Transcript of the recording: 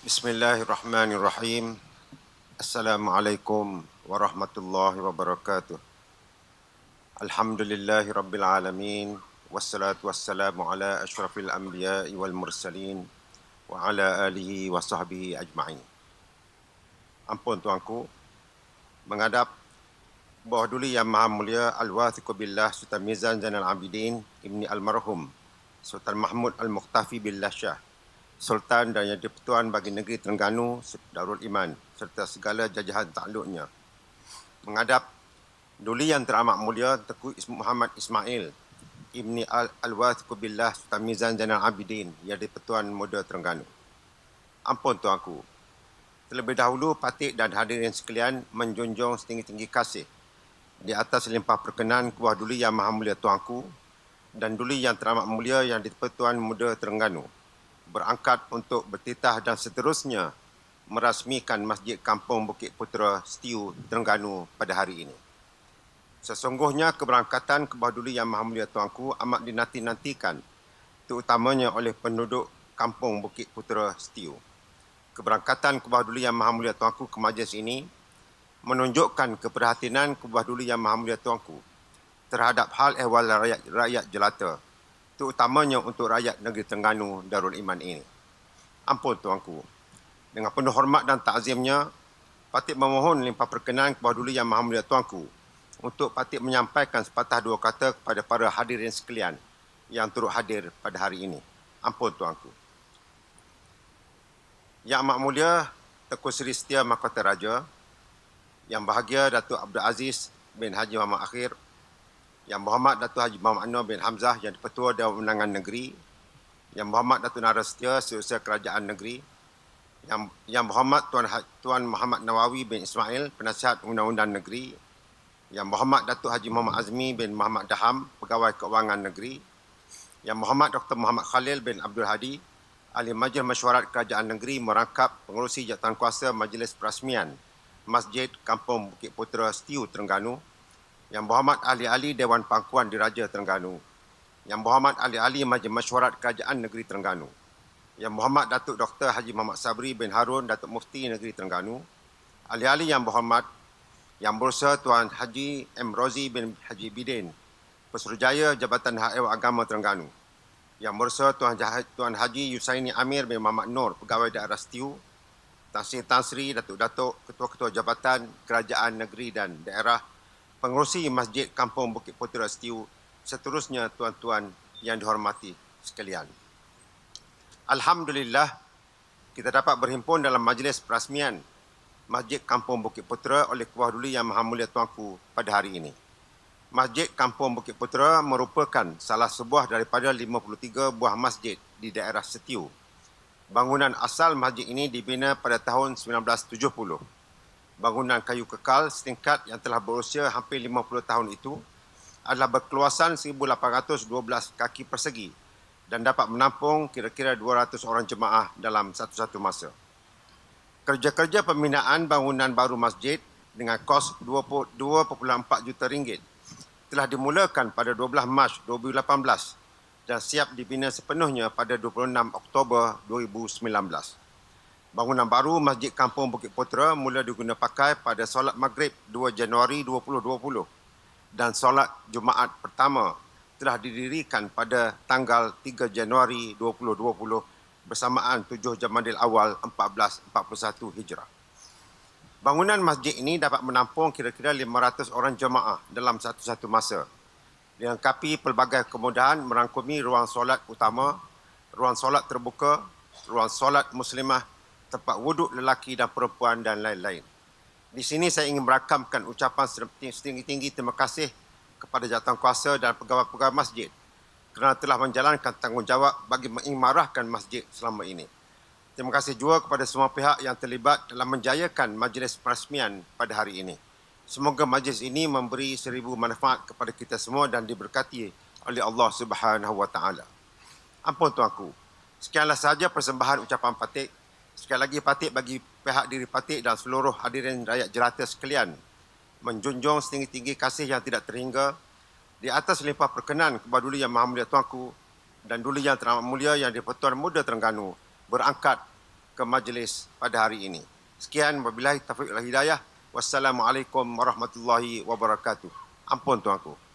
Bismillahirrahmanirrahim. Assalamualaikum warahmatullahi wabarakatuh. Alhamdulillahi rabbil alamin. Wassalatu wassalamu ala ashrafil anbiya'i wal mursalin. Wa ala alihi wa sahbihi ajma'in. Ampun tuanku. Menghadap bawah dulu yang maha mulia Al-Wathiqu Billah Sultan Mizan Zainal Abidin Ibni Almarhum Sultan Mahmud Al-Muqtafi Billah Shah Sultan dan Yang Dipertuan bagi Negeri Terengganu Darul Iman serta segala jajahan takluknya. Menghadap Duli yang teramat mulia Teku Muhammad Ismail Ibni Al-Wathiqu Billah Sultan Mizan Zainal Abidin Yang Dipertuan Muda Terengganu. Ampun tuanku. Terlebih dahulu patik dan hadirin sekalian menjunjung setinggi-tinggi kasih di atas limpah perkenan kuah duli yang maha mulia tuanku dan duli yang teramat mulia yang di-Pertuan Muda Terengganu berangkat untuk bertitah dan seterusnya merasmikan Masjid Kampung Bukit Putera Setiu Terengganu pada hari ini. Sesungguhnya keberangkatan ke Duli Yang Maha Mulia Tuanku amat dinanti-nantikan terutamanya oleh penduduk Kampung Bukit Putera Setiu. Keberangkatan ke Duli Yang Maha Mulia Tuanku ke majlis ini menunjukkan keperhatian ke Duli Yang Maha Mulia Tuanku terhadap hal ehwal rakyat, rakyat jelata terutamanya untuk rakyat negeri Terengganu Darul Iman ini. Ampun tuanku. Dengan penuh hormat dan takzimnya, Patik memohon limpah perkenan kepada dulu yang maha mulia tuanku untuk Patik menyampaikan sepatah dua kata kepada para hadirin sekalian yang turut hadir pada hari ini. Ampun tuanku. Yang amat mulia Tengku Seri Setia Mahkota Raja, Yang bahagia Datuk Abdul Aziz bin Haji Muhammad Akhir yang Muhammad Datuk Haji Muhammad Anwar bin Hamzah yang Dipertua Dewan Undangan Negeri, yang Muhammad Datuk Narastia Seusaha Kerajaan Negeri, yang yang Muhammad Tuan ha-, Tuan Muhammad Nawawi bin Ismail Penasihat Undang-Undang Negeri, yang Muhammad Datuk Haji Muhammad Azmi bin Muhammad Daham Pegawai Keuangan Negeri, yang Muhammad Dr. Muhammad Khalil bin Abdul Hadi Ahli Majlis Mesyuarat Kerajaan Negeri merangkap pengurusi jawatankuasa Majlis Perasmian Masjid Kampung Bukit Putera Setiu Terengganu yang Muhammad ahli-ahli Dewan Pangkuan Diraja Terengganu, yang Muhammad ahli-ahli Majlis Mesyuarat Kerajaan Negeri Terengganu, yang Muhammad Datuk Dr. Haji Muhammad Sabri bin Harun Datuk Mufti Negeri Terengganu, ahli-ahli yang Muhammad yang Bursa Tuan Haji M. Rozi bin Haji Bidin, Pesuruhjaya Jabatan Hak Ewan Agama Terengganu, yang Bursa Tuan, Tuan Haji Yusaini Amir bin Muhammad Nur, Pegawai Daerah Setiu, Tan Sri Tan Sri Datuk-Datuk Ketua-Ketua Jabatan Kerajaan Negeri dan Daerah pengurusi Masjid Kampung Bukit Putera Setiu, seterusnya tuan-tuan yang dihormati sekalian. Alhamdulillah, kita dapat berhimpun dalam majlis perasmian Masjid Kampung Bukit Putera oleh Kuah Duli Yang Maha Mulia Tuanku pada hari ini. Masjid Kampung Bukit Putera merupakan salah sebuah daripada 53 buah masjid di daerah Setiu. Bangunan asal masjid ini dibina pada tahun 1970 bangunan kayu kekal setingkat yang telah berusia hampir 50 tahun itu adalah berkeluasan 1812 kaki persegi dan dapat menampung kira-kira 200 orang jemaah dalam satu-satu masa. Kerja-kerja pembinaan bangunan baru masjid dengan kos 2.4 juta ringgit telah dimulakan pada 12 Mac 2018 dan siap dibina sepenuhnya pada 26 Oktober 2019. Bangunan baru Masjid Kampung Bukit Putera mula digunakan pakai pada solat maghrib 2 Januari 2020 dan solat Jumaat pertama telah didirikan pada tanggal 3 Januari 2020 bersamaan 7 Jamadil Awal 1441 Hijrah. Bangunan masjid ini dapat menampung kira-kira 500 orang jemaah dalam satu-satu masa. Dilengkapi pelbagai kemudahan merangkumi ruang solat utama, ruang solat terbuka, ruang solat muslimah tempat wuduk lelaki dan perempuan dan lain-lain. Di sini saya ingin merakamkan ucapan setinggi-tinggi terima kasih kepada jawatan kuasa dan pegawai-pegawai masjid kerana telah menjalankan tanggungjawab bagi mengimarahkan masjid selama ini. Terima kasih juga kepada semua pihak yang terlibat dalam menjayakan majlis perasmian pada hari ini. Semoga majlis ini memberi seribu manfaat kepada kita semua dan diberkati oleh Allah Subhanahu Wa Taala. Ampun tuanku. Sekianlah sahaja persembahan ucapan patik Sekali lagi patik bagi pihak diri patik dan seluruh hadirin rakyat jelata sekalian menjunjung setinggi-tinggi kasih yang tidak terhingga di atas limpah perkenan kepada Duli Yang Maha Mulia Tuanku dan Duli Yang Teramat Mulia yang di Pertuan Muda Terengganu berangkat ke majlis pada hari ini. Sekian wabillahi taufiq wal hidayah. Wassalamualaikum warahmatullahi wabarakatuh. Ampun tuanku.